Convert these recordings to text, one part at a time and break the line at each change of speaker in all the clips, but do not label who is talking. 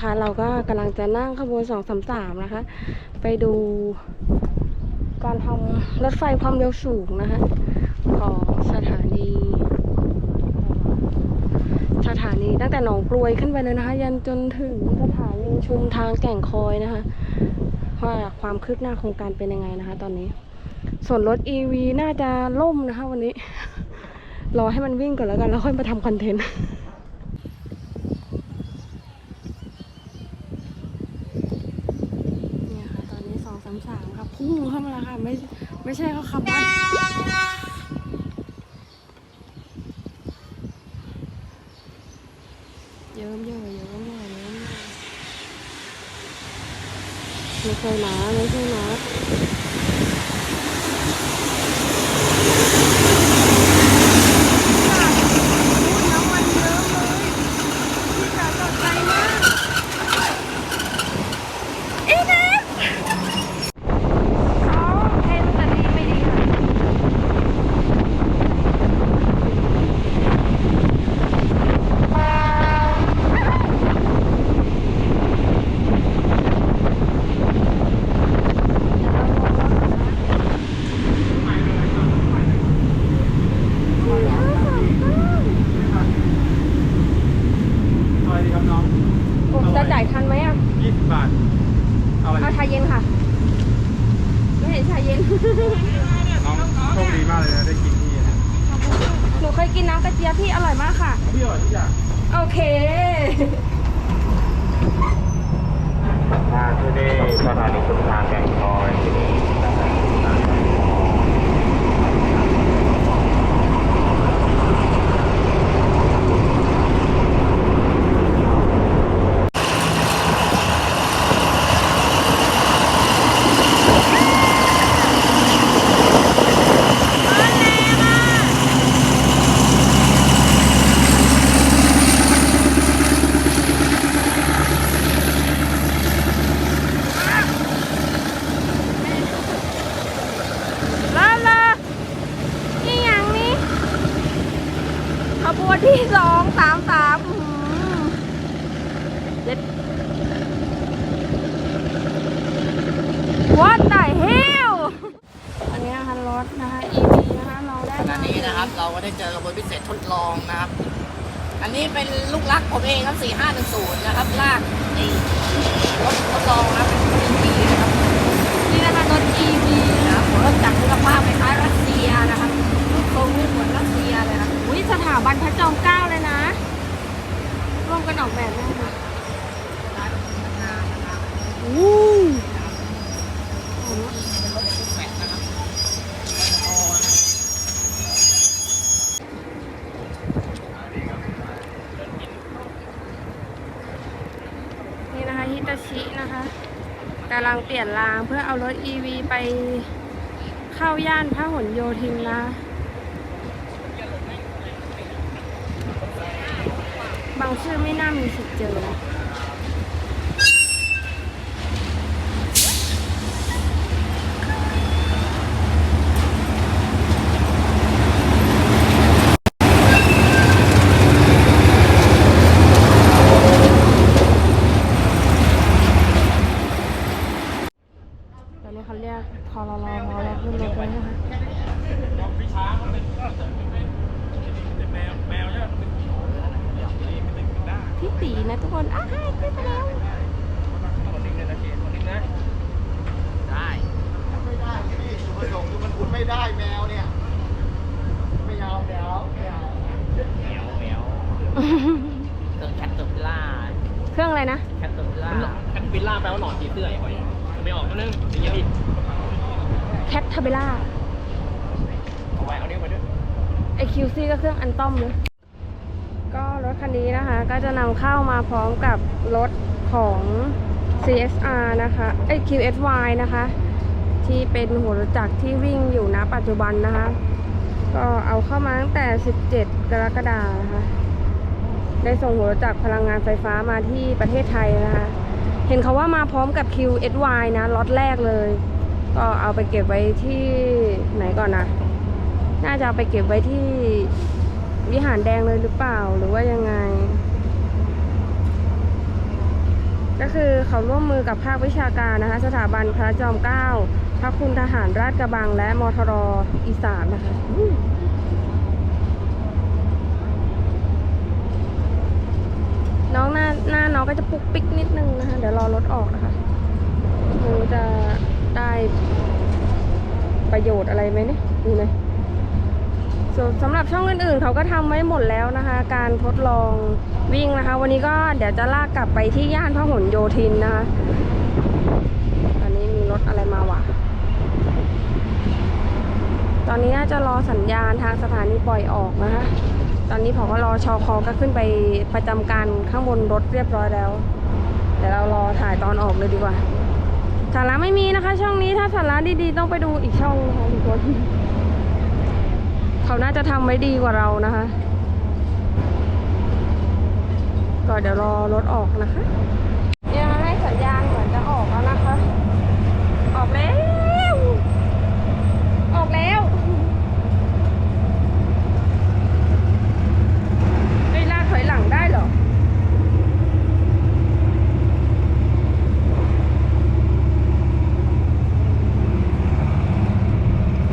นะคะ เราก็กำลังจะนั่งขบวน233นะคะ ไปดูการทำรถไฟความเร็วสูงนะคะ ของสถานี สถานีตั้งแต่หนองกลวยขึ้นไปเลยนะคะ ยันจนถึงสถานีชุมทางแก่งคอยนะคะว่าความคืบหน้าโครงการเป็นยังไงนะคะ ตอนนี้ ส่วนรถ EV น่าจะล่มนะคะ วันนี้ รอให้มันวิ่งก่อนแล้วกันแล้วค่อยมาทำคอนเทนต์ เนี่ยค่ะ ตอนนี้สองสามสามค่ะพุ่ งเข้ามาแล้วค่ะ ไม่ไม่ใช่เขาขับบ้านเยิ้มเยอะเยิ้มเยอะเยิ้มเยอะไม่ใช่นะไม่ใช่นะน้ำมันเยอะเลยพี่จ๋าตกใจมากอีเด็กอ๋อเพลงแต่ดีไม่ดีค่ะ
สวัสดีครับน้อง
ผมจะจ่ายทันไหมอะ
20บาท เอาอะไร
เอาชาเย็นค่ะ ไม่เห็นชาเย็น
น้องโชคดีมากเลยนะได้กินที่นะ
หนูเคยกินน้ำกระเจี๊ยบพี่อร่อยมากค่ะ
พี่อร่อยทุกอย่าง
โอเค
ถ้าที่นี่สถานีชุมทางแก่งคอยที่นี่สถานีชุมทางแก่งคอย
ลาลานี่อย่างนี้ขบวนที่สองสามสามอื้อหือเจ็ด What the hell อันนี้นะคะรถนะคะ EV นะคะ เราได้
ขณะนี้นะครับเราก็ ได้เจอกับบนพิเศษทดลองนะครับ อันนี้เป็นลูกรักผมเองครับ 4510 นะครับ ลากนี่รถทดลองนะครับ นี่นะคะ
รถ EV
นะครับรถจากคุณภาพคล้ายๆรัสเซียนะครับรูปทรงนี่เหมือนรัสเซียเลยครับ
อุ้ยสถาบันพระจอมเกล้าเลยนะ ร่วมกันออกแบบด้วยค่ะอู้
เป็นรถซุปแปดนะครับอ๋อนะ
นี่นะคะฮิตาชินะคะกำลัง เปลี่ยนรางเพื่อเอารถ EV ไปเข้าย่านพระหลโยธินนะ บางชื่อไม่น่ามีสิทธิ์เจอ ตอนนี้ เขาเรียกพอรรพอรขึ้นรถเลยนะคะพี่ตีนะทุกคนอ้าวให้ขึ้นไปแล้ว
ได้
ไม่ได้พี่สุภสงฆ์มันคุณไม่ได้แมวเนี่ยไม่เอาแมวไม่เอา
เหมียวเหมียวเครื่องแคทเตอร์พิลล่า
เครื่องอะไรนะ
แคทเตอร์พิลล่า
แคทปิลล่าแปลว่าหนอนผีเสื้อไอ้หอยไม่ออกก็นึงอย่างเงี้ยดิ
แคททาเบล่า
เอาไว้เอาเนี้ยไปด้วย
ไอคิวซี่ก็เครื่องอันต้อมเลยก็รถคันนี้นะคะ ก็จะนำเข้ามาพร้อมกับรถของ CSR นะคะไอย QSY นะคะ ที่เป็นหัวรถจักรที่วิ่งอยู่ณปัจจุบันนะคะ ก็เอาเข้ามาตั้งแต่ 17 กรกฎาคมนะคะได้ส่งหัวรถจักรพลังงานไฟฟ้ามาที่ประเทศไทยนะคะ เห็นเขาว่ามาพร้อมกับ QSY นะล็อตแรกเลย ก็เอาไปเก็บไว้ที่ไหนก่อนนะ น่าจะเอาไปเก็บไว้ที่วิหารแดงเลยหรือเปล่าหรือว่ายังไง ก็คือเขาร่วมมือกับภาควิชาการนะคะ สถาบันพระจอมเกล้าพระคุณทหารราชกระบังและมทรอีสานนะคะน้องหน้าหน้าน้องก็จะปุกปิกนิดนึงนะคะ เดี๋ยวรอรถออกนะคะไมูจะ ได้ประโยชน์อะไรไหมเนี่ยดูเลยส่วนสำหรับช่องอื่นๆ เขาก็ทำไว้หมดแล้วนะคะ การทดลองวิ่งนะคะ วันนี้ก็เดี๋ยวจะลากกลับไปที่ย่านพหลโยธินนะคะ อันนี้มีรถอะไรมาวะตอนนี้น่าจะรอสัญญาณทางสถานีปล่อยออกนะคะ ตอนนี้พอรอชอคอก็ขึ้นไปประจำการข้างบนรถเรียบร้อยแล้ว เดี๋ยวเรารอถ่ายตอนออกเลยดีกว่า สาระไม่มีนะคะ ช่องนี้ถ้าสาระดีๆ ต้องไปดูอีกช่องนะคะทุกคนเขาน่าจะทำไว้ดีกว่าเรานะคะ ก็เดี๋ยวรอรถออกนะคะเนี่ยให้สัญญาณเหมือนจะออกแล้วนะคะ ออกแล้ว ออกแล้วเฮ้ยลากถอยหลังได้เหรอ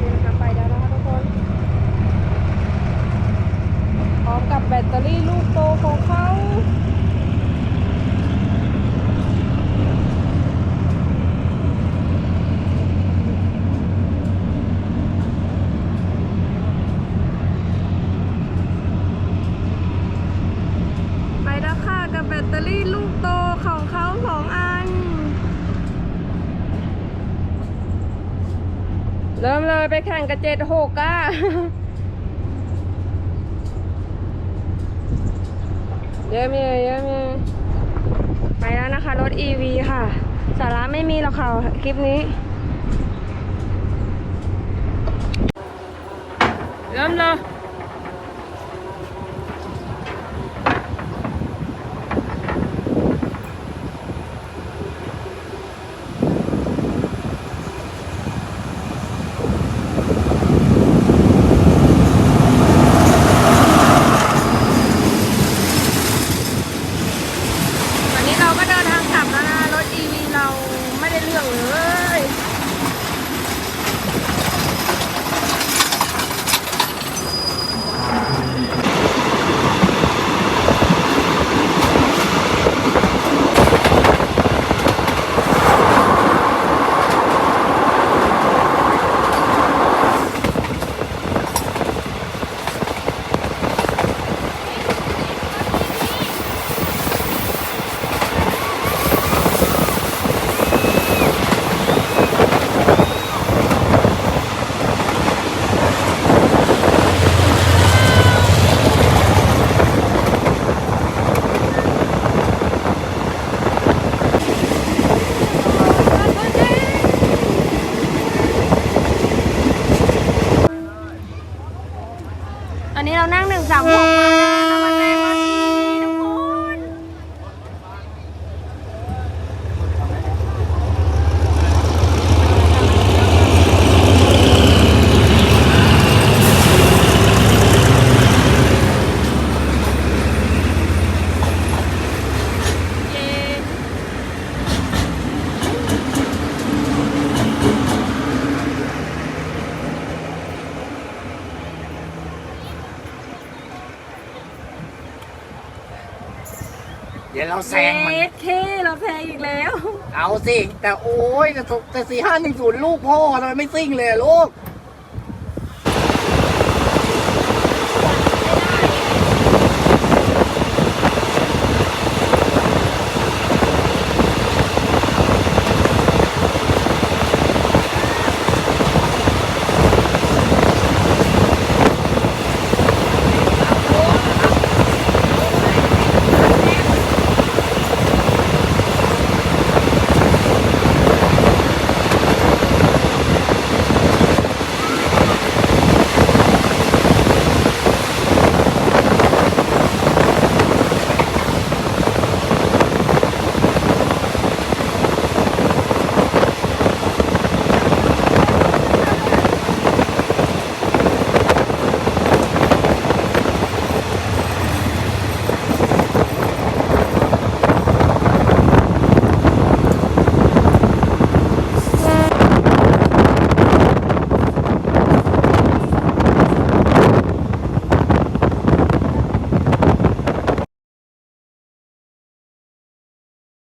นี่นะคะไปแล้วนะคะทุกคน พร้อมกับแบตเตอรี่ลูกโตของเขา ไปแล้วค่ะกับแบ ตเตอรี่ลูกโตของเขาสองอัน เริ่มเลยไปแข่งกับเจ็ดหกอะเยอะมีเยอะมีไปแล้วนะคะ รถ EV ค่ะ สาระไม่มีหรอกค่ะคลิปนี้ เริ่มเลย วันนี้เราก็เดินทางกลับแล้วนะ รถ EV เราไม่ได้เรื่องเลย ตอนนี้ เรานั่งหนึ่งสามหกมาแล้วมันแรงมากทุกคน เย้
เดี๋ยวเราแซงมัน
เย้เคเราแซงอีกแล้ว
เอาสิ แต่โอ้ยแต่แต่สี่ห้าหนึ่งศูนย์ลูกพ่อทำไมไม่ซิ่งเลยอะลูก